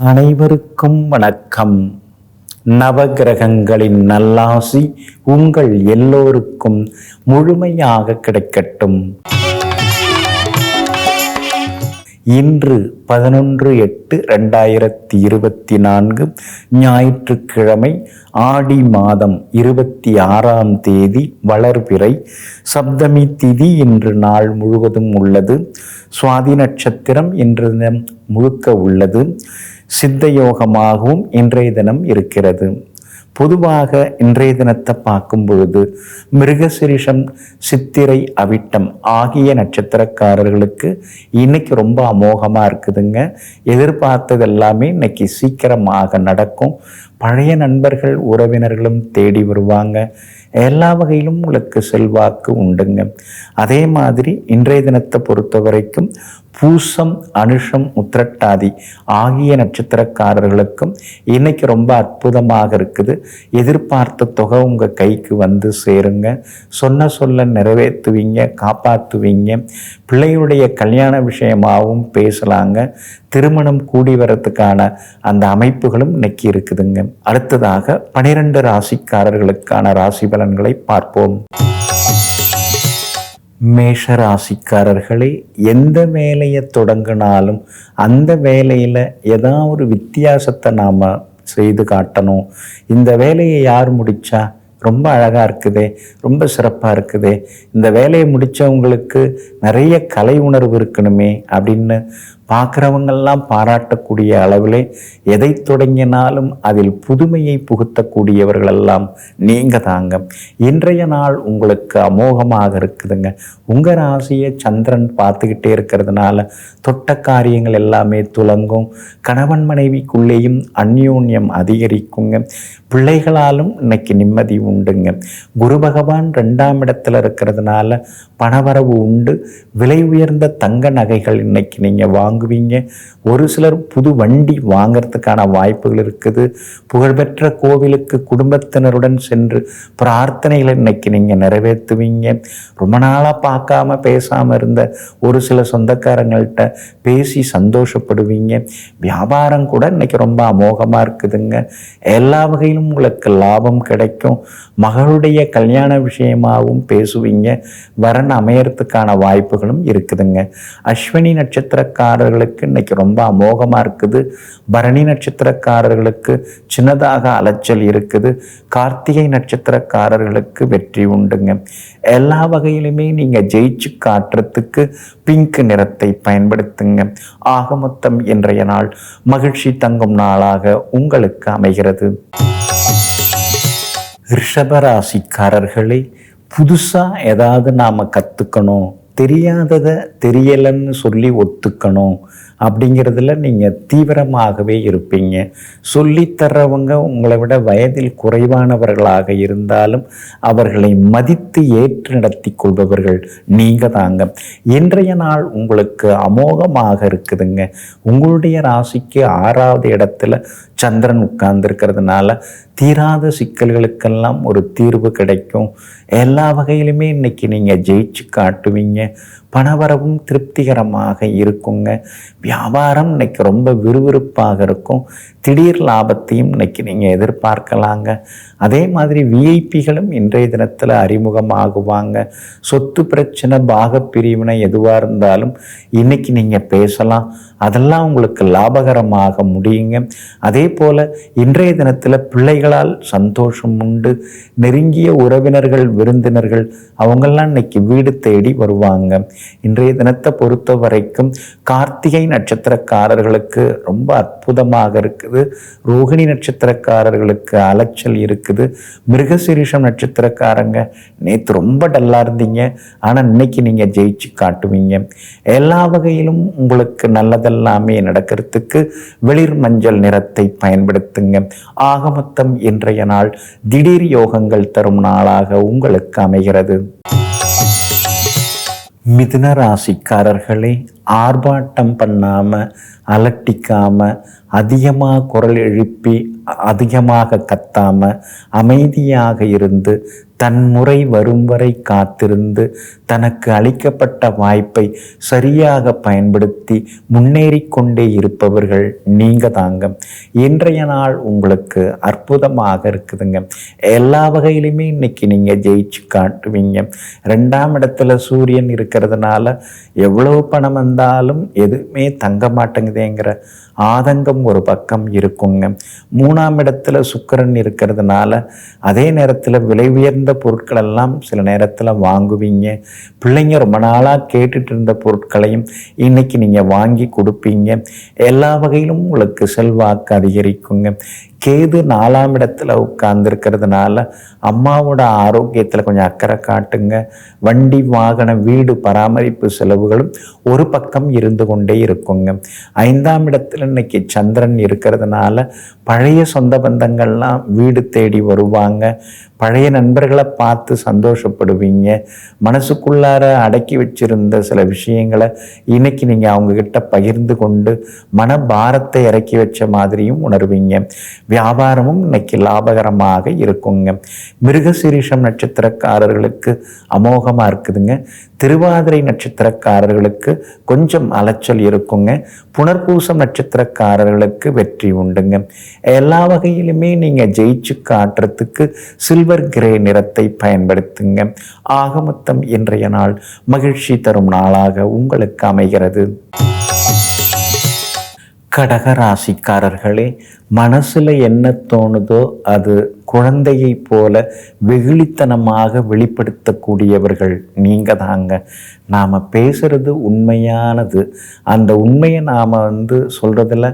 அனைவருக்கும் வணக்கம். நவகிரகங்களின் நல்லாசி உங்கள் எல்லோருக்கும் முழுமையாக கிடைக்கட்டும். இன்று பதினொன்று எட்டு ரெண்டாயிரத்தி இருபத்தி நான்கு ஞாயிற்றுக்கிழமை ஆடி மாதம் இருபத்தி ஆறாம் தேதி வளர்பிறை. சப்தமி திதி இன்று நாள் முழுவதும் உள்ளது. சுவாதி நட்சத்திரம் இன்று முழுக்க உள்ளது. சித்த யோகமாகவும் இன்றைய தினம் இருக்கிறது. பொதுவாக இன்றைய தினத்தை பார்க்கும் பொழுது மிருகசிரிஷம் சித்திரை அவிட்டம் ஆகிய நட்சத்திரக்காரர்களுக்கு இன்னைக்கு ரொம்ப அமோகமாக இருக்குதுங்க. எதிர்பார்த்தது எல்லாமே இன்னைக்கு சீக்கிரமாக நடக்கும். பழைய நண்பர்கள் உறவினர்களும் தேடி வருவாங்க. எல்லா வகையிலும் உங்களுக்கு செல்வாக்கு உண்டுங்க. அதே மாதிரி இன்றைய தினத்தை பொறுத்த வரைக்கும் பூசம் அனுஷம் உத்திரட்டாதி ஆகிய நட்சத்திரக்காரர்களுக்கும் இன்னைக்கு ரொம்ப அற்புதமாக இருக்குது. எதிர்பார்த்த தொகை உங்கள் கைக்கு வந்து சேருங்க. சொன்ன சொல்ல நிறைவேற்றுவீங்க காப்பாற்றுவீங்க. பிள்ளையுடைய கல்யாண விஷயமாகவும் பேசலாங்க. திருமணம் கூடி வரத்துக்கான அந்த அமைப்புகளும் இன்னைக்கு இருக்குதுங்க. அடுத்ததாக பனிரெண்டு ராசிக்காரர்களுக்கான ராசி பலன்களை பார்ப்போம். மேஷ ராசிக்காரர்களே எந்த வேலையை தொடங்கினாலும் அந்த வேலையில் ஏதாவது ஒரு வித்தியாசத்தை நாம் செய்து காட்டணும். இந்த வேலையை யார் முடித்தா ரொம்ப அழகாக இருக்குதே ரொம்ப சிறப்பாக இருக்குதே. இந்த வேலையை முடித்தவங்களுக்கு நிறைய கலை உணர்வு இருக்கணுமே அப்படின்னு பார்க்குறவங்கெல்லாம் பாராட்டக்கூடிய அளவிலே எதை தொடங்கினாலும் அதில் புதுமையை புகுத்தக்கூடியவர்களெல்லாம் நீங்கள் தாங்க. இன்றைய நாள் உங்களுக்கு அமோகமாக இருக்குதுங்க. உங்கள் ராசியை சந்திரன் பார்த்துக்கிட்டே இருக்கிறதுனால தொட்ட காரியங்கள் எல்லாமே துலங்கும். கணவன் மனைவிக்குள்ளேயும் அந்யோன்யம் அதிகரிக்குங்க. பிள்ளைகளாலும் இன்னைக்கு நிம்மதி உண்டுங்க. குரு பகவான் ரெண்டாம் இடத்துல இருக்கிறதுனால பணவரவு உண்டு. விலை உயர்ந்த தங்க நகைகள் இன்னைக்கு நீங்கள் வாங்க வாங்குவீங்க. ஒரு சிலர் புது வண்டி வாங்கிறதுக்கான வாய்ப்புகள் இருக்குது. புகழ்பெற்ற கோவிலுக்கு குடும்பத்தினருடன் சென்று பிரார்த்தனைகளை இன்னைக்கு நீங்கள் நிறைவேற்றுவீங்க. ரொம்ப நாளாக பார்க்காம பேசாமல் இருந்த ஒரு சில சொந்தக்காரங்கள்ட்ட பேசி சந்தோஷப்படுவீங்க. வியாபாரம் கூட இன்னைக்கு ரொம்ப அமோகமாக இருக்குதுங்க. எல்லா வகையிலும் உங்களுக்கு லாபம் கிடைக்கும். மகளுடைய கல்யாண விஷயமாகவும் பேசுவீங்க. வரன் அமையறதுக்கான வாய்ப்புகளும் இருக்குதுங்க. அஸ்வினி நட்சத்திரக்காரர் நட்சத்திரக்காரர்களுக்கு இன்னைக்கு ரொம்ப அமோகமாக இருக்குது. பரணி நட்சத்திரக்காரர்களுக்கு சின்னதாக அலைச்சல் இருக்குது. கார்த்திகை நட்சத்திரக்காரர்களுக்கு வெற்றி உண்டுங்க. எல்லா வகையிலுமே நீங்கள் ஜெயிச்சு காட்டுறதுக்கு பிங்க் நிறத்தை பயன்படுத்துங்க. ஆக மொத்தம் இன்றைய நாள் மகிழ்ச்சி தங்கும் நாளாக உங்களுக்கு அமைகிறது. ரிஷபராசிக்காரர்களை புதுசாக ஏதாவது நாம் கற்றுக்கணும் தெரியாததை தெரியலைன்னு சொல்லி ஒத்துக்கணும். அப்படிங்கிறதுல நீங்கள் தீவிரமாகவே இருப்பீங்க. சொல்லித்தர்றவங்க உங்களை விட வயதில் குறைவானவர்களாக இருந்தாலும் அவர்களை மதித்து ஏற்று நடத்தி கொள்பவர்கள் நீங்கள் தாங்க. இன்றைய நாள் உங்களுக்கு அமோகமாக இருக்குதுங்க. உங்களுடைய ராசிக்கு ஆறாவது இடத்துல சந்திரன் உட்கார்ந்துருக்கிறதுனால தீராத சிக்கல்களுக்கெல்லாம் ஒரு தீர்வு கிடைக்கும். எல்லா வகையிலுமே இன்னைக்கு நீங்கள் ஜெயிச்சு காட்டுவீங்க. பணவரவும் திருப்திகரமாக இருக்குங்க. வியாபாரம் இன்னைக்கு ரொம்ப விறுவிறுப்பாக இருக்கும். திடீர் லாபத்தையும் இன்னைக்கு நீங்கள் எதிர்பார்க்கலாங்க. அதே மாதிரி விஐபிகளும் இன்றைய தினத்தில் அறிமுகமாகுவாங்க. சொத்து பிரச்சனை பாக பிரிவினை எதுவாக இருந்தாலும் இன்னைக்கு நீங்கள் பேசலாம். அதெல்லாம் உங்களுக்கு லாபகரமாக முடியுங்க. அதே போல் இன்றைய தினத்தில் பிள்ளைகளால் சந்தோஷம் உண்டு. நெருங்கிய உறவினர்கள் விருந்தினர்கள் அவங்கெல்லாம் இன்னைக்கு வீடு தேடி வருவாங்க. இன்றைய தினத்தை பொறுத்த வரைக்கும் கார்த்திகை நட்சத்திரக்காரர்களுக்கு ரொம்ப அற்புதமாக இருக்குது. ரோகிணி நட்சத்திரக்காரர்களுக்கு அலைச்சல் இருக்குது. மிருகசிரீஷம் நட்சத்திரக்காரங்க நேற்று ரொம்ப டல்லாக இருந்தீங்க. ஆனால் இன்னைக்கு நீங்கள் ஜெயிச்சு காட்டுவீங்க. எல்லா வகையிலும் உங்களுக்கு நல்லதெல்லாமே நடக்கிறதுக்கு வெளிர் மஞ்சள் நிறத்தை பயன்படுத்துங்க. ஆகமத்தம் இன்றைய நாள் திடீர் யோகங்கள் தரும் நாளாக உங்களுக்கு அமைகிறது. மிதுன ராசிக்காரர்களே ஆர்ப்பாட்டம் பண்ணாமல் அலட்டிக்காமல் அதிகமாக குரல் எழுப்பி அதிகமாக கத்தாமல் அமைதியாக இருந்து தன் முறை வரும் வரை காத்திருந்து தனக்கு அளிக்கப்பட்ட வாய்ப்பை சரியாக பயன்படுத்தி முன்னேறி கொண்டே இருப்பவர்கள் நீங்கள் தாங்க. இன்றைய நாள் உங்களுக்கு அற்புதமாக இருக்குதுங்க. எல்லா வகையிலுமே இன்னைக்கு நீங்கள் ஜெயிச்சு காட்டுவீங்க. ரெண்டாம் இடத்துல சூரியன் இருக்கிறதுனால எவ்வளோ பணம் வந்தாலும் எதுவுமே தங்க மாட்டேங்குதேங்கிற ஆதங்கம் ஒரு பக்கம் இருக்குங்க. மூணாம் இடத்துல சுக்கிரன் இருக்கிறதுனால அதே நேரத்தில் விலை உயர்ந்த பொருட்கள் எல்லாம் சில நேரத்தில் வாங்குவீங்க. பிள்ளைங்க ரொம்ப நாளாக கேட்டுட்டு இருந்த பொருட்களையும் இன்னைக்கு நீங்கள் வாங்கி கொடுப்பீங்க. எல்லா வகையிலும் உங்களுக்கு செல்வாக்கு அதிகரிக்குங்க. கேது நாலாம் இடத்துல உட்கார்ந்துருக்கிறதுனால அம்மாவோட ஆரோக்கியத்தில் கொஞ்சம் அக்கறை காட்டுங்க. வண்டி வாகன வீடு பராமரிப்பு செலவுகளும் ஒரு பக்கம் இருந்து கொண்டே இருக்குங்க. ஐந்தாம் இடத்துல இன்னைக்கு சந்திரன் இருக்கிறதுனால பழைய சொந்த பந்தங்கள்லாம் வீடு தேடி வருவாங்க. பழைய நண்பர்களை பார்த்து சந்தோஷப்படுவீங்க. மனசுக்குள்ளார அடக்கி வச்சிருந்த சில விஷயங்களை இன்னைக்கு நீங்கள் அவங்கக்கிட்ட பகிர்ந்து கொண்டு மன பாரத்தை இறக்கி வச்ச மாதிரியும் உணர்வீங்க. வியாபாரமும் இன்னைக்கு லாபகரமாக இருக்குங்க. மிருகசீரிஷம் நட்சத்திரக்காரர்களுக்கு அமோகமாக இருக்குதுங்க. திருவாதிரை நட்சத்திரக்காரர்களுக்கு கொஞ்சம் அலைச்சல் இருக்குங்க. புனர்பூசம் நட்சத்திரக்காரர்களுக்கு வெற்றி உண்டுங்க. எல்லா வகையிலுமே நீங்கள் ஜெயிச்சு காட்டுறதுக்கு சில்வர் கிரே நிறத்தை பயன்படுத்துங்க. ஆக மொத்தம் இன்றைய நாள் மகிழ்ச்சி தரும் நாளாக உங்களுக்கு அமைகிறது. கடக ராசிக்காரர்களே மனசுல என்ன தோணுதோ அது குழந்தையை போல வெகுளித்தனமாக வெளிப்படுத்தக்கூடியவர்கள் நீங்க தாங்க. நாம் பேசுறது உண்மையானது. அந்த உண்மையை நாம் வந்து சொல்கிறதுல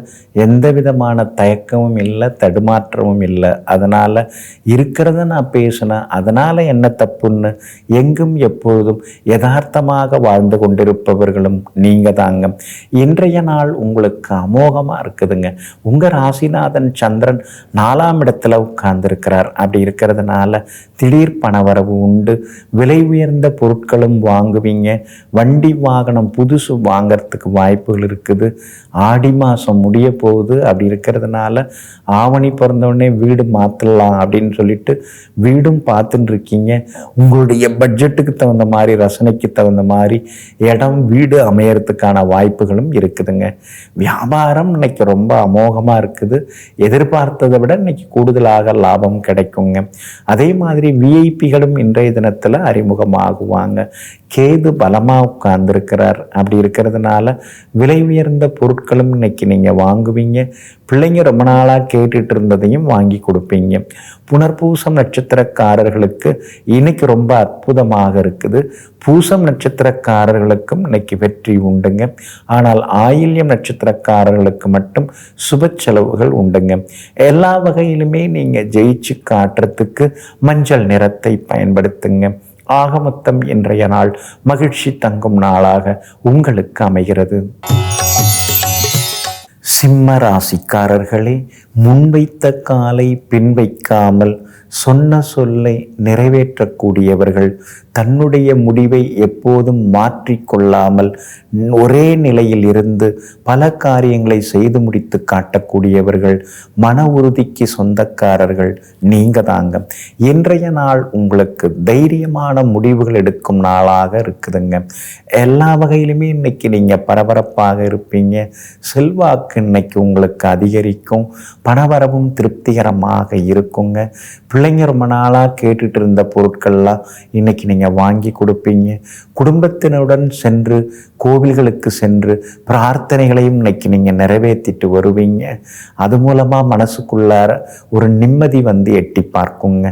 எந்த விதமான தயக்கமும் இல்லை தடுமாற்றமும் இல்லை. அதனால் இருக்கிறத நான் பேசினேன் அதனால் என்ன தப்புன்னு எங்கும் எப்பொழுதும் யதார்த்தமாக வாழ்ந்து கொண்டிருப்பவர்களும் நீங்கள் தாங்க. இன்றைய நாள் உங்களுக்கு அமோகமாக இருக்குதுங்க. உங்கள் ராசிநாதன் சந்திரன் நாலாம் இடத்துல இருக்கிறார் அப்படி இருக்கிறதுனால திடீர் பணவரவு உண்டு. விலை உயர்ந்த பொருட்களும் வாங்குவீங்க. வண்டி வாகனம் புதுசு வாங்கறதுக்கு வாய்ப்புகள் இருக்குது. ஆடி மாதம் முடிய போகுது. அப்படி இருக்கிறதுனால ஆவணி பிறந்தவுடனே வீடு மாற்றலாம் அப்படின்னு சொல்லிட்டு வீடும் பார்த்துட்டு இருக்கீங்க. உங்களுடைய பட்ஜெட்டுக்கு தகுந்த மாதிரி ரசனைக்கு தகுந்த மாதிரி இடம் வீடு அமையறதுக்கான வாய்ப்புகளும் இருக்குதுங்க. வியாபாரம் இன்னைக்கு ரொம்ப அமோகமாக இருக்குது. எதிர்பார்த்ததை விட இன்னைக்கு கூடுதலாக லாபம் கிடைக்குங்க. அதே மாதிரி விஐபிகளும் இன்றைய தினத்தில் அறிமுகமாகுவாங்க. கேது பலமாக உட்கார்ந்துருக்கிறார். அப்படி இருக்கிறதுனால விலை உயர்ந்த பொருட்களும் இன்னைக்கு நீங்கள் வாங்குவீங்க. பிள்ளைங்க ரொம்ப நாளாக கேட்டுட்டு இருந்ததையும் வாங்கி கொடுப்பீங்க. புனர்பூசம் நட்சத்திரக்காரர்களுக்கு இன்னைக்கு ரொம்ப அற்புதமாக இருக்குது. பூசம் நட்சத்திரக்காரர்களுக்கும் இன்னைக்கு வெற்றி உண்டுங்க. ஆனால் ஆயில்யம் நட்சத்திரக்காரர்களுக்கு மட்டும் சுப செலவுகள் உண்டுங்க. எல்லா வகையிலுமே நீங்கள் ஜெயிச்சு காட்டுறதுக்கு மஞ்சள் நிறத்தை பயன்படுத்துங்க. ஆகமொத்தம் இன்றைய நாள் மகிழ்ச்சி தங்கும் நாளாக உங்களுக்கு அமைகிறது. சிம்ம ராசிக்காரர்களே முன்வைத்த காலை பின் வைக்காமல் சொன்ன சொல்லை நிறைவேற்றக்கூடியவர்கள் தன்னுடைய முடிவை எப்போதும் மாற்றிக்கொள்ளாமல் ஒரே நிலையில் இருந்து பல காரியங்களை செய்து முடித்து காட்டக்கூடியவர்கள் மன உறுதிக்கு சொந்தக்காரர்கள் நீங்க தாங்க இன்றைய நாள் உங்களுக்கு தைரியமான முடிவுகள் எடுக்கும் நாளாக இருக்குதுங்க. எல்லா வகையிலுமே இன்னைக்கு நீங்க பரபரப்பாக இருப்பீங்க. செல்வாக்கு இன்னைக்கு உங்களுக்கு அதிகரிக்கும். பணவரவும் திருப்திகரமாக இருக்குங்க. பிள்ளைங்க ரொம்ப நாளாக கேட்டுட்டு இருந்த பொருட்கள்லாம் இன்னைக்கு நீங்கள் வாங்கி கொடுப்பீங்க. குடும்பத்தினருடன் சென்று கோவில்களுக்கு சென்று பிரார்த்தனைகளையும் இன்றைக்கி நீங்கள் நிறைவேற்றிட்டு வருவீங்க. அது மூலமாக மனசுக்குள்ளார ஒரு நிம்மதி வந்து எட்டி பார்க்குங்க.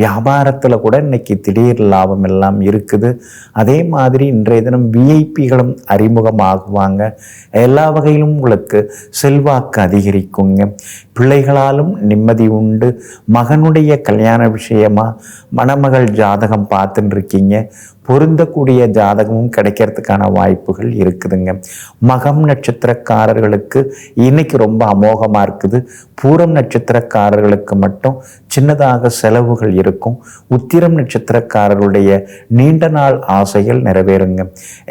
வியாபாரத்தில் கூட இன்னைக்கு திடீர் லாபம் எல்லாம் இருக்குது. அதே மாதிரி இன்றைய தினம் விஐபிகளும் அறிமுகமாகுவாங்க. எல்லா வகையிலும் உங்களுக்கு செல்வாக்கு அதிகரிக்குங்க. பிள்ளைகளாலும் நிம்மதி உண்டு. மகனுடைய கல் கல்யாண விஷயமா மணமகள் ஜாதகம் பார்த்துட்டு இருக்கீங்க பொருந்தக்கூடிய ஜாதகமும் கிடைக்கிறதுக்கான வாய்ப்புகள் இருக்குதுங்க. மகம் நட்சத்திரக்காரர்களுக்கு இன்னைக்கு ரொம்ப அமோகமாக இருக்குது. பூரம் நட்சத்திரக்காரர்களுக்கு மட்டும் சின்னதாக செலவுகள் இருக்கும். உத்திரம் நட்சத்திரக்காரர்களுடைய நீண்ட நாள் ஆசைகள் நிறைவேறுங்க.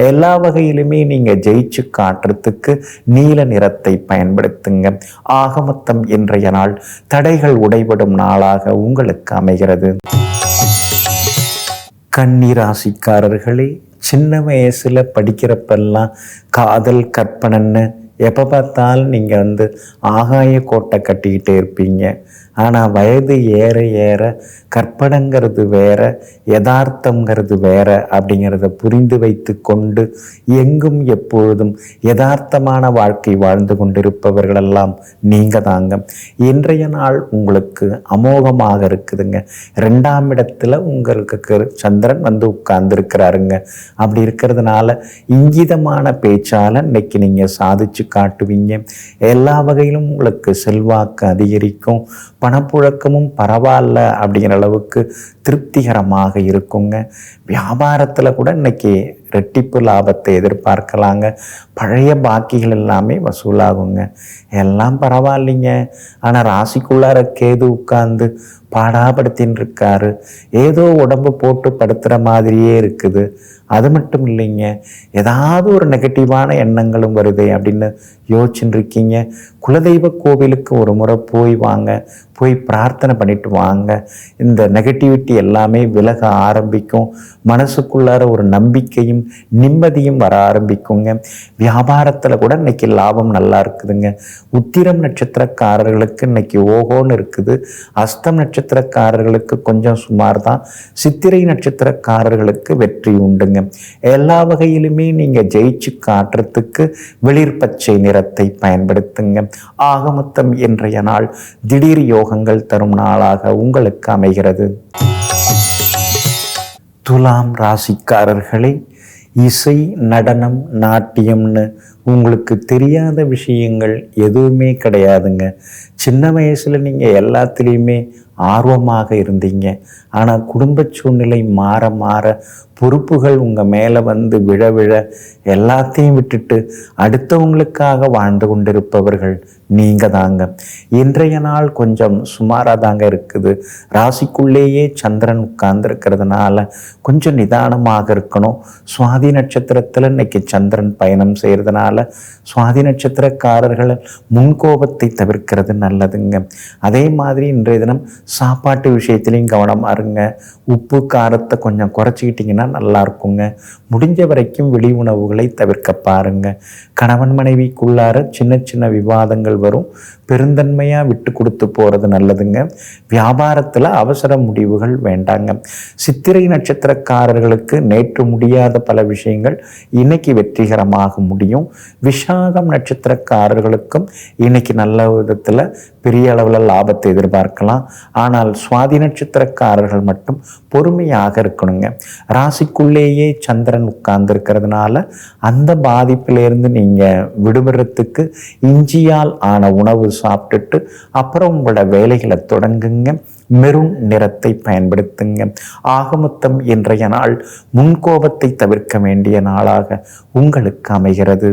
எல்லா வகையிலுமே நீங்கள் ஜெயிச்சு காட்டுறதுக்கு நீல நிறத்தை பயன்படுத்துங்க. ஆகமத்தம் இன்றைய நாள் தடைகள் உடைபடும் நாளாக உங்கள் உங்களுக்கு அமைகிறது. கன்னிராசிக்காரர்களே சின்ன வயசில் படிக்கிறப்பெல்லாம் காதல் கற்பனைன்னு எப்போ பார்த்தாலும் நீங்கள் வந்து ஆகாய கோட்டை கட்டிக்கிட்டே இருப்பீங்க. ஆனால் வயது ஏற ஏற கற்பனைங்கிறது வேற யதார்த்தங்கிறது வேற அப்படிங்கிறத புரிந்து வைத்து கொண்டு எங்கும் எப்பொழுதும் யதார்த்தமான வாழ்க்கை வாழ்ந்து கொண்டிருப்பவர்களெல்லாம் நீங்கள் தாங்க. இன்றைய நாள் உங்களுக்கு அமோகமாக இருக்குதுங்க. ரெண்டாம் இடத்துல உங்களுக்கு சந்திரன் வந்து உட்கார்ந்துருக்கிறாருங்க. அப்படி இருக்கிறதுனால இங்கிதமான பேச்சால் இன்னைக்கு நீங்கள் சாதிச்சு காட்டுவீங்க. எல்லா வகையிலும் உங்களுக்கு செல்வாக்கு அதிகரிக்கும். பணப்புழக்கமும் பரவாயில்ல அப்படிங்கிற அளவுக்கு திருப்திகரமாக இருக்குங்க. வியாபாரத்தில் கூட இன்னைக்கு ரெட்டிப்பு லாபத்தை எதிர்பார்க்கலாங்க. பழைய பாக்கிகள் எல்லாமே வசூலாகுங்க. எல்லாம் பரவாயில்லைங்க. ஆனால் ராசிக்குள்ளார கேது உட்கார்ந்து பாடாபடுத்தின்னு இருக்காரு. ஏதோ உடம்பு போட்டு படுத்துகிற மாதிரியே இருக்குது. அது மட்டும் இல்லைங்க. ஏதாவது ஒரு நெகட்டிவான எண்ணங்களும் வருது அப்படின்னு யோசிச்சுட்டு இருக்கீங்க. குலதெய்வ கோவிலுக்கு ஒரு முறை போய் வாங்க. போய் பிரார்த்தனை பண்ணிட்டு வாங்க. இந்த நெகட்டிவிட்டி எல்லாமே விலக ஆரம்பிக்கும். மனசுக்குள்ளார ஒரு நம்பிக்கையும் நிம்மதியும் வர ஆரம்பிக்குங்க. வியாபாரத்தில் கூட இன்னைக்கு லாபம் நல்லா இருக்குதுங்க. உத்திரம் நட்சத்திரக்காரர்களுக்கு இன்னைக்கு ஓஹோன்னு இருக்குது. அஸ்தம் நட்சத்திரக்காரர்களுக்கு கொஞ்சம் சுமார் தான் சித்திரை நட்சத்திரக்காரர்களுக்கு வெற்றி உண்டுங்க. எல்லா வகையிலுமே நீங்கள் ஜெயிச்சு காட்டுறதுக்கு வெளிர் பச்சை நிறத்தை பயன்படுத்துங்க. ஆகமொத்தம் இன்றைய நாள் திடீர் யோகங்கள் தரும் நாளாக உங்களுக்கு அமைகிறது. துலாம் ராசிக்காரர்களே இசை நடனம் நாட்டியம்னு உங்களுக்கு தெரியாத விஷயங்கள் எதுவுமே கிடையாதுங்க. சின்ன வயசில் நீங்கள் எல்லாத்துலேயுமே ஆர்வமாக இருந்தீங்க. ஆனால் குடும்ப சூழ்நிலை மாற மாற பொறுப்புகள் உங்கள் மேலே வந்து விழ விழ எல்லாத்தையும் விட்டுட்டு அடுத்தவங்களுக்காக வாழ்ந்து கொண்டிருப்பவர்கள் நீங்கள் தாங்க. இன்றைய நாள் கொஞ்சம் சுமாராக தாங்க இருக்குது. ராசிக்குள்ளேயே சந்திரன் உட்கார்ந்துருக்கிறதுனால கொஞ்சம் நிதானமாக இருக்கணும். சுவாதி நட்சத்திரத்தில் இன்னைக்கு சந்திரன் பயணம் செய்கிறதுனால சுவாதி நட்சத்திரக்காரர்கள் முன்கோபத்தை தவிர்க்கிறது நல்லதுங்க. அதே மாதிரி இன்றைய தினம் சாப்பாட்டு விஷயத்துலையும் கவனமாக இருங்க. உப்பு காரத்தை கொஞ்சம் குறைச்சிக்கிட்டிங்கன்னா நல்லா இருக்குங்க முடிஞ்ச வரைக்கும் வெளி உணவுகளை தவிர்க்க பாருங்க. கணவன் மனைவிக்குள்ளார சின்ன சின்ன விவாதங்கள் வரும். பெருந்தன்மையாக விட்டு கொடுத்து போகிறது நல்லதுங்க. வியாபாரத்தில் அவசர முடிவுகள் வேண்டாங்க. சித்திரை நட்சத்திரக்காரர்களுக்கு நேற்று முடியாத பல விஷயங்கள் இன்னைக்கு வெற்றிகரமாக முடியும். விஷாகம் நட்சத்திரக்காரர்களுக்கும் இன்னைக்கு நல்ல விதத்தில் பெரிய அளவில் லாபத்தை எதிர்பார்க்கலாம். ஆனால் சுவாதி நட்சத்திரக்காரர்கள் மட்டும் பொறுமையாக இருக்கணுங்க. ராசிக்குள்ளேயே சந்திரன் உட்கார்ந்து இருக்கிறதுனால அந்த பாதிப்பிலேருந்து நீங்கள் விடுபடுறதுக்கு இஞ்சியால் ஆன உணவு சாப்பிட்டுட்டு அப்புறம் உங்களோட வேலைகளை தொடங்குங்க. மெருண் நிறத்தை பயன்படுத்துங்க. ஆகமொத்தம் இன்றைய நாள் முன்கோபத்தை தவிர்க்க வேண்டிய நாளாக உங்களுக்கு அமைகிறது.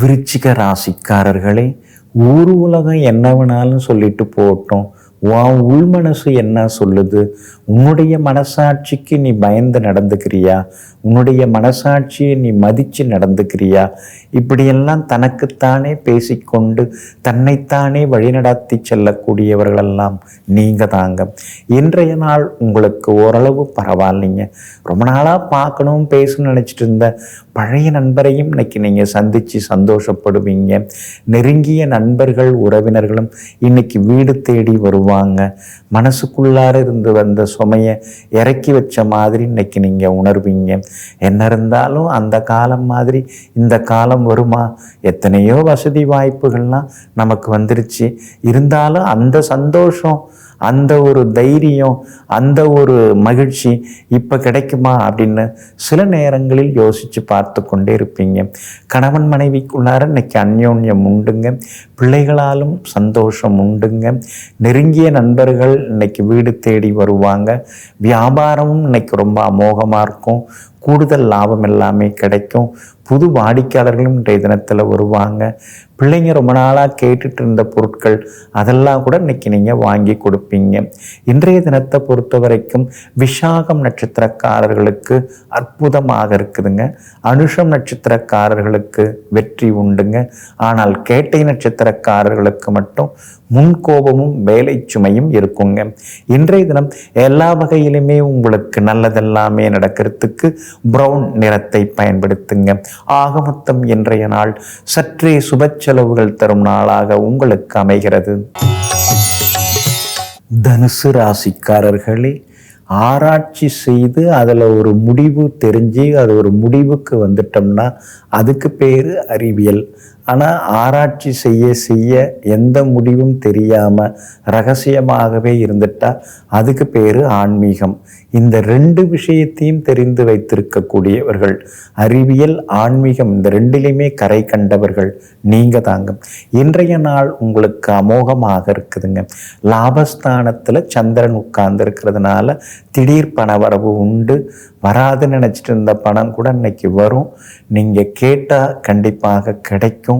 விருச்சிக ராசிக்காரர்களே ஊர் உலகம் என்ன வேணாலும் சொல்லிட்டு போட்டோம் உன் உள் மனசு என்ன சொல்லுது? உன்னுடைய மனசாட்சிக்கு நீ பயந்து நடந்துக்கிறியா? உன்னுடைய மனசாட்சியை நீ மதித்து நடந்துக்கிறியா? இப்படியெல்லாம் தனக்குத்தானே பேசிக்கொண்டு தன்னைத்தானே வழிநடத்தி செல்லக்கூடியவர்களெல்லாம் நீங்கள் தாங்க. இன்றைய நாள் உங்களுக்கு ஓரளவு பரவாயில்லைங்க. ரொம்ப நாளாக பார்க்கணும் பேசணும்னு நினச்சிட்டு இருந்த பழைய நண்பரையும் இன்னைக்கு நீங்கள் சந்தித்து சந்தோஷப்படுவீங்க. நெருங்கிய நண்பர்கள் உறவினர்களும் இன்னைக்கு வீடு தேடி வருவாங்க. மனசுக்குள்ளார இருந்து வந்த சுமையை இறக்கி வச்ச மாதிரி இன்றைக்கி நீங்கள் உணர்வீங்க. என்ன இருந்தாலும் அந்த காலம் மாதிரி இந்த காலம் வருமா? எத்தனையோ வசதி வாய்ப்புகள்லாம் நமக்கு வந்துருச்சு. இருந்தாலும் அந்த சந்தோஷம் அந்த ஒரு தைரியம் அந்த ஒரு மகிழ்ச்சி இப்போ கிடைக்குமா அப்படின்னு சில நேரங்களில் யோசித்து பார்த்து கொண்டே இருப்பீங்க. கணவன் மனைவிக்குள்ளார இன்னைக்கு அந்யோன்யம் உண்டுங்க. பிள்ளைகளாலும் சந்தோஷம் உண்டுங்க. நெருங்கிய நண்பர்கள் இன்னைக்கு வீடு தேடி வருவாங்க. வியாபாரமும் இன்னைக்கு ரொம்ப அமோகமாக இருக்கும். கூடுதல் லாபம் எல்லாமே கிடைக்கும். புது வாடிக்கையாளர்களும் இன்றைய தினத்தில் வருவாங்க. பிள்ளைங்க ரொம்ப நாளாக கேட்டுட்டு இருந்த பொருட்கள் அதெல்லாம் கூட இன்றைக்கி நீங்கள் வாங்கி கொடுப்பீங்க. இன்றைய தினத்தை பொறுத்த வரைக்கும் விஷாகம் நட்சத்திரக்காரர்களுக்கு அற்புதமாக இருக்குதுங்க. அனுஷம் நட்சத்திரக்காரர்களுக்கு வெற்றி உண்டுங்க. ஆனால் கேட்டை நட்சத்திரக்காரர்களுக்கு மட்டும் முன்கோபமும் வேலை சுமையும் இருக்குங்க. இன்றைய தினம் எல்லா வகையிலுமே உங்களுக்கு நல்லதெல்லாமே நடக்கிறதுக்கு ப்ரௌன் நிறத்தை பயன்படுத்துங்க. ஆகமொத்தம் இன்றைய நாள் சற்றே சுப செலவுகள் தரும் நாளாக உங்களுக்கு அமைகிறது. தனுசு ராசிக்காரர்களே ஆராய்ச்சி செய்து அதில் ஒரு முடிவு தெரிஞ்சு அது ஒரு முடிவுக்கு வந்துட்டோம்னா அதுக்கு பேர் அறிவியல். ஆனால் ஆராய்ச்சி செய்ய செய்ய எந்த முடிவும் தெரியாமல் ரகசியமாகவே இருந்துட்டா அதுக்கு பேர் ஆன்மீகம். இந்த ரெண்டு விஷயத்தையும் தெரிந்து வைத்திருக்கக்கூடியவர்கள் அறிவியல் ஆன்மீகம் இந்த ரெண்டிலையுமே கரை கண்டவர்கள் நீங்கள் தாங்க. இன்றைய நாள் உங்களுக்கு அமோகமாக இருக்குதுங்க. லாபஸ்தானத்தில் சந்திரன் உட்கார்ந்து இருக்கிறதுனால திடீர் பணவரவு உண்டு. வராதுன்னு நினச்சிட்டு இருந்த பணம் கூட இன்னைக்கு வரும். நீங்கள் கேட்டால் கண்டிப்பாக கிடைக்கும்.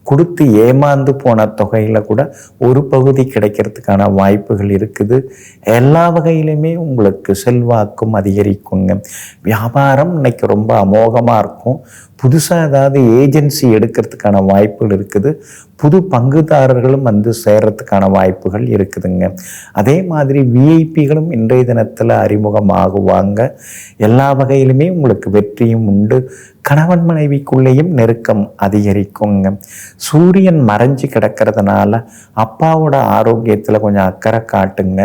கொடுத்து ஏமாந்து போன தொகையில் கூட ஒரு பகுதி கிடைக்கிறதுக்கான வாய்ப்புகள் இருக்குது. எல்லா வகையிலுமே உங்களுக்கு செல்வாக்கும் அதிகரிக்குங்க. வியாபாரம் இன்னைக்கு ரொம்ப அமோகமாக இருக்கும். புதுசாக ஏதாவது ஏஜென்சி எடுக்கிறதுக்கான வாய்ப்புகள் இருக்குது. புது பங்குதாரர்களும் வந்து சேர்றதுக்கான வாய்ப்புகள் இருக்குதுங்க. அதே மாதிரி விஐபிகளும் இன்றைய தினத்தில் அறிமுகமாகுவாங்க. எல்லா வகையிலுமே உங்களுக்கு வெற்றியும் உண்டு. கணவன் மனைவிக்குள்ளேயும் நெருக்கம் அதிகரிக்குங்க. சூரியன் மறைஞ்சு கிடக்கிறதுனால அப்பாவோட ஆரோக்கியத்தில் கொஞ்சம் அக்கறை காட்டுங்க.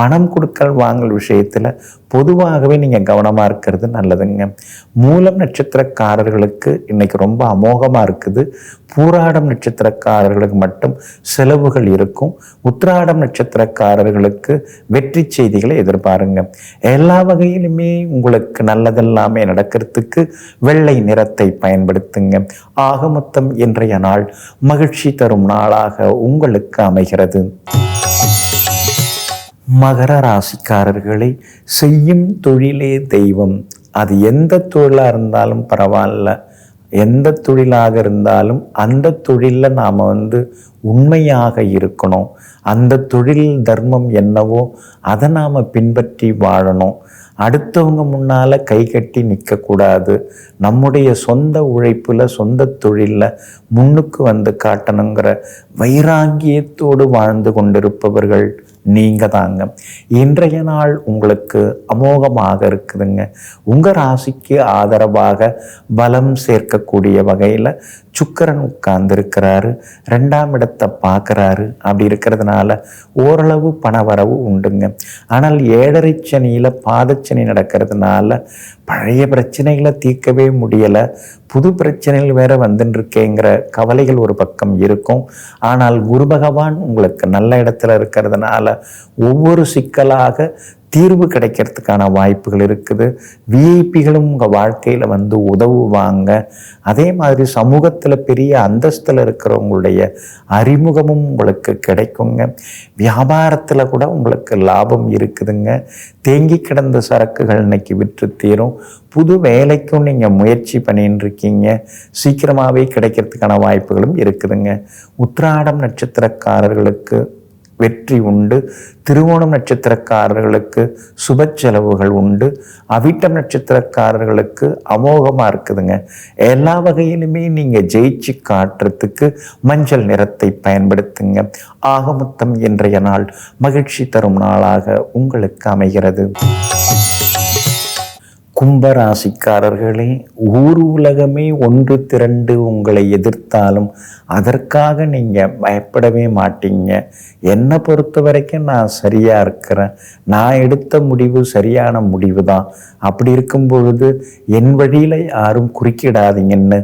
பணம் கொடுக்கல் வாங்கல் விஷயத்தில் பொதுவாகவே நீங்கள் கவனமாக இருக்கிறது நல்லதுங்க. மூலம் நட்சத்திரக்காரர்களுக்கு இன்னைக்கு ரொம்ப அமோகமாக இருக்குது. பூராடம் நட்சத்திரக்காரர்களுக்கு மட்டும் செலவுகள் இருக்கும். உத்திராடம் நட்சத்திரக்காரர்களுக்கு வெற்றி செய்திகளை எதிர்பாருங்க. எல்லா வகையிலுமே உங்களுக்கு நல்லதெல்லாமே நடக்கிறதுக்கு வெள்ளை நிறத்தை பயன்படுத்துங்க. ஆகமொத்தம் இன்றைய நாள் மகிழ்ச்சி தரும் நாளாக உங்களுக்கு அமைகிறது. மகர ராசிக்காரர்களை செய்யும் தொழிலே தெய்வம். அது எந்த தொழிலாக இருந்தாலும் பரவாயில்ல. எந்த தொழிலாக இருந்தாலும் அந்த தொழிலில் நாம் வந்து உண்மையாக இருக்கணும். அந்த தொழில் தர்மம் என்னவோ அதை நாம் பின்பற்றி வாழணும். அடுத்தவங்க முன்னால் கை கட்டி நிற்கக்கூடாது நம்முடைய சொந்த உழைப்பில் சொந்த தொழிலில் முன்னுக்கு வந்து காட்டணுங்கிற வைராங்கியத்தோடு வாழ்ந்து கொண்டிருப்பவர்கள் நீங்கள் தாங்க. இன்றைய நாள் உங்களுக்கு அமோகமாக இருக்குதுங்க. உங்கள் ராசிக்கு ஆதரவாக பலம் சேர்க்கக்கூடிய வகையில் சுக்கரன் உட்கார்ந்துருக்கிறாரு. ரெண்டாம் இடத்தை பார்க்குறாரு. அப்படி இருக்கிறதுனால ஓரளவு பணவரவு உண்டுங்க. ஆனால் ஏழரை சனியில் பாதச்சனி நடக்கிறதுனால பழைய பிரச்சனைகளை தீர்க்கவே முடியலை. புது பிரச்சனைகள் வேற வந்துட்டுருக்கேங்கிற கவலைகள் ஒரு பக்கம் இருக்கும். ஆனால் குரு பகவான் உங்களுக்கு நல்ல இடத்துல இருக்கிறதுனால ஒவ்வொரு சிக்கலாக தீர்வு கிடைக்கிறதுக்கான வாய்ப்புகள் இருக்குது. விஐபிகளும் உங்கள் வாழ்க்கையில் வந்து உதவுவாங்க. அதே மாதிரி சமூகத்தில் பெரிய அந்தஸ்தில் இருக்கிறவங்களுடைய அறிமுகமும் உங்களுக்கு கிடைக்குங்க. வியாபாரத்தில் கூட உங்களுக்கு லாபம் இருக்குதுங்க. தேங்கி கிடந்த சரக்குகள் இன்னைக்கு விற்று தீரும். புது வேலைக்கும் நீங்கள் முயற்சி பண்ணின்னு இருக்கீங்க. சீக்கிரமாகவே கிடைக்கிறதுக்கான வாய்ப்புகளும் இருக்குதுங்க. உத்ராடம் நட்சத்திரக்காரர்களுக்கு வெற்றி உண்டு. திருவோணம் நட்சத்திரக்காரர்களுக்கு சுப செலவுகள் உண்டு. அவிட்டம் நட்சத்திரக்காரர்களுக்கு அமோகமாக இருக்குதுங்க. எல்லா வகையிலுமே நீங்கள் ஜெயிச்சு காட்டுறதுக்கு மஞ்சள் நிறத்தை பயன்படுத்துங்க. ஆகமொத்தம் இன்றைய நாள் மகிழ்ச்சி தரும் நாளாக உங்களுக்கு அமைகிறது. கும்பராசிக்காரர்களே ஊர் உலகமே ஒன்று திரண்டு உங்களை எதிர்த்தாலும் அதற்காக நீங்கள் பயப்படவே மாட்டீங்க. என்னை பொறுத்த வரைக்கும் நான் சரியாக இருக்கிறேன். நான் எடுத்த முடிவு சரியான முடிவு தான் அப்படி இருக்கும் பொழுது என் வழியில் யாரும் குறுக்கிடாதீங்கன்னு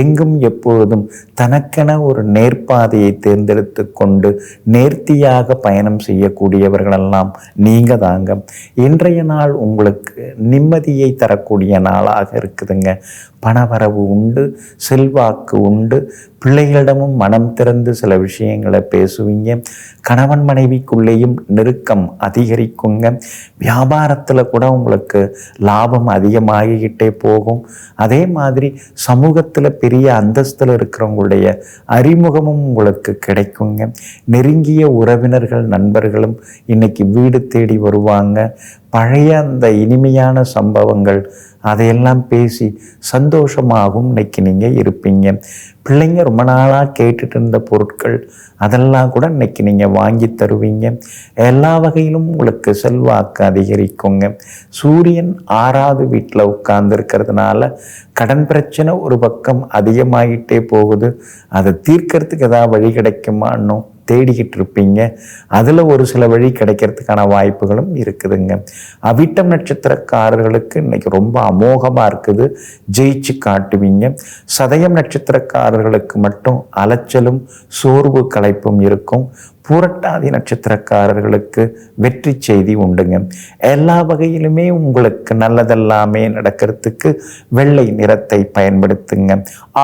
எங்கும் எப்பொழுதும் தனக்கென ஒரு நேர்பாதையை தேர்ந்தெடுத்து கொண்டு நேர்த்தியாக பயணம் செய்யக்கூடியவர்களெல்லாம் நீங்கள் தாங்க இன்றைய நாள் உங்களுக்கு நிம்மதியை தரக்கூடிய நாளாக இருக்குதுங்க. பணவரவு உண்டு செல்வாக்கு உண்டு பிள்ளைகளிடமும் மனம் திறந்து சில விஷயங்களை பேசுவீங்க. கணவன் மனைவிக்குள்ளேயும் நெருக்கம் அதிகரிக்குங்க. வியாபாரத்தில் கூட உங்களுக்கு லாபம் அதிகமாகிக்கிட்டே போகும். அதே மாதிரி சமூகத்தில் பெரிய அந்தஸ்தில் இருக்கிறவங்களுடைய அறிமுகமும் உங்களுக்கு கிடைக்குங்க. நெருங்கிய உறவினர்கள் நண்பர்களும் இன்னைக்கு வீடு தேடி வருவாங்க. பழைய அந்த இனிமையான சம்பவங்கள் அதையெல்லாம் பேசி சந்தோஷமாகவும் இன்னைக்கு நீங்கள் இருப்பீங்க. பிள்ளைங்க ரொம்ப நாளாக கேட்டுட்டு இருந்த பொருட்கள் அதெல்லாம் கூட இன்னைக்கு நீங்கள் வாங்கி தருவீங்க. எல்லா வகையிலும் உங்களுக்கு செல்வாக்கு அதிகரிக்குங்க. சூரியன் ஆறாவது வீட்டில் உட்கார்ந்துருக்கிறதுனால கடன் பிரச்சனை ஒரு பக்கம் அதிகமாகிட்டே போகுது. அதை தீர்க்கறதுக்கு ஏதாவது வழி கிடைக்குமான்னு தேடிக்கிட்டு இருப்பீங்க அதில் ஒரு சில வழி கிடைக்கிறதுக்கான வாய்ப்புகளும் இருக்குதுங்க. அவிட்டம் நட்சத்திரக்காரர்களுக்கு இன்னைக்கு ரொம்ப அமோகமாக இருக்குது. ஜெயிச்சு காட்டுவீங்க. சதயம் நட்சத்திரக்காரர்களுக்கு மட்டும் அலைச்சலும் சோர்வு களைப்பும் இருக்கும். பூரட்டாதி நட்சத்திரக்காரர்களுக்கு வெற்றி செய்தி உண்டுங்க. எல்லா வகையிலுமே உங்களுக்கு நல்லதெல்லாமே நடக்கிறதுக்கு வெள்ளை நிறத்தை பயன்படுத்துங்க.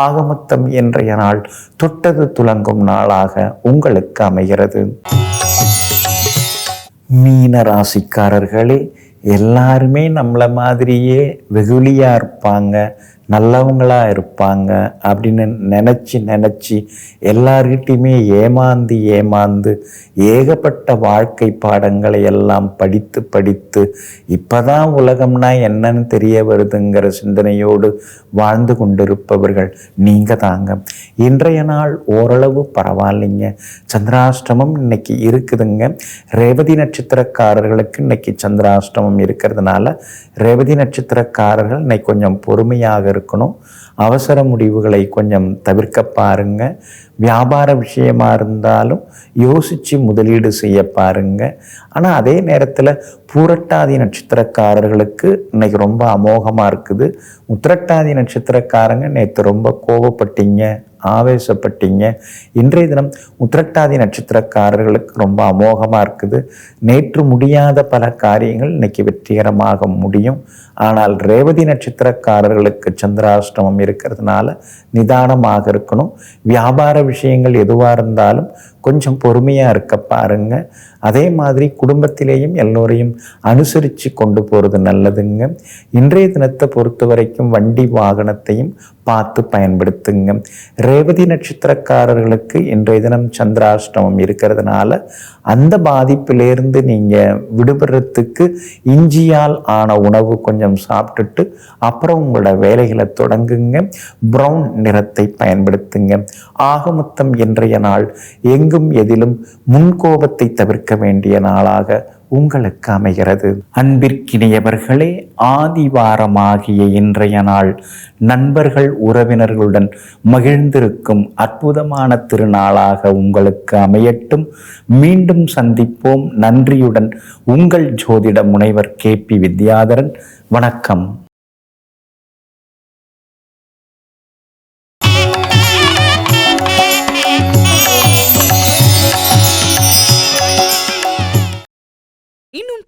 ஆகமொத்தம் இன்றைய நாள் தொட்டது துலங்கும் நாளாக உங்களுக்கு அமைகிறது. மீன ராசிக்காரர்களே எல்லாருமே நம்மளை மாதிரியே வெகுளியாக இருப்பாங்க. நல்லவங்களாக இருப்பாங்க அப்படின்னு நினச்சி நினச்சி எல்லார்கிட்டையுமே ஏமாந்து ஏமாந்து ஏகப்பட்ட வாழ்க்கை பாடங்களை எல்லாம் படித்து படித்து இப்போதான் உலகம்னா என்னன்னு தெரிய வருதுங்கிற சிந்தனையோடு வாழ்ந்து கொண்டிருப்பவர்கள் நீங்கள் தாங்க. இன்றைய நாள் ஓரளவு பரவாயில்லைங்க. சந்திராஷ்டமம் இன்னைக்கு இருக்குதுங்க. ரேவதி நட்சத்திரக்காரர்களுக்கு இன்னைக்கு சந்திராஷ்டமம் இருக்கிறதுனால ரேவதி நட்சத்திரக்காரர்கள் இன்னைக்கு கொஞ்சம் பொறுமையாக இருக்கணும். அவசர முடிவுகளை கொஞ்சம் தவிர்க்க பாருங்க. வியாபார விஷயமா இருந்தாலும் யோசித்து முதலீடு செய்ய பாருங்க. ஆனால் அதே நேரத்தில் பூரட்டாதி நட்சத்திரக்காரர்களுக்கு இன்னைக்கு ரொம்ப அமோகமாக இருக்குது. உத்திரட்டாதி நட்சத்திரக்காரங்க நேற்று ரொம்ப கோபப்பட்டீங்க ஆவேசப்பட்டீங்க. இன்றைய தினம் உத்திரட்டாதி நட்சத்திரக்காரர்களுக்கு ரொம்ப அமோகமாக இருக்குது. நேற்று முடியாத பல காரியங்கள் இன்னைக்கு வெற்றிகரமாக முடியும். ஆனால் ரேவதி நட்சத்திரக்காரர்களுக்கு சந்திராஷ்டமம் இருக்கிறதுனால நிதானமாக இருக்கணும். வியாபார விஷயங்கள் எதுவாக இருந்தாலும் கொஞ்சம் பொறுமையாக இருக்க பாருங்க. அதே மாதிரி குடும்பத்திலேயும் எல்லோரையும் அனுசரித்து கொண்டு போகிறது நல்லதுங்க. இன்றைய தினத்தை பொறுத்த வரைக்கும் வண்டி வாகனத்தையும் பார்த்து பயன்படுத்துங்க. ரேவதி நட்சத்திரக்காரர்களுக்கு இன்றைய தினம் சந்திராஷ்டமம் இருக்கிறதுனால அந்த பாதிப்பிலேருந்து நீங்கள் விடுபடுறதுக்கு இஞ்சியால் ஆன உணவு கொஞ்சம் சாப்பிட்டுட்டு அப்புறம் உங்களோட வேலைகளை தொடங்குங்க. ப்ரௌன் நிறத்தை பயன்படுத்துங்க. ஆகமொத்தம் இன்றைய நாள் எங்கும் எதிலும் முன்கோபத்தை தவிர்க்க வேண்டிய நாளாக உங்களுக்கு அமைகிறது. அன்பிற்கினையவர்களே ஆதிவாரமாகிய இன்றைய நாள் நண்பர்கள் உறவினர்களுடன் மகிழ்ந்திருக்கும் அற்புதமான திருநாளாக உங்களுக்கு அமையட்டும். மீண்டும் சந்திப்போம். நன்றியுடன் உங்கள் ஜோதிட முனைவர் கே பி வித்யாதரன். வணக்கம்.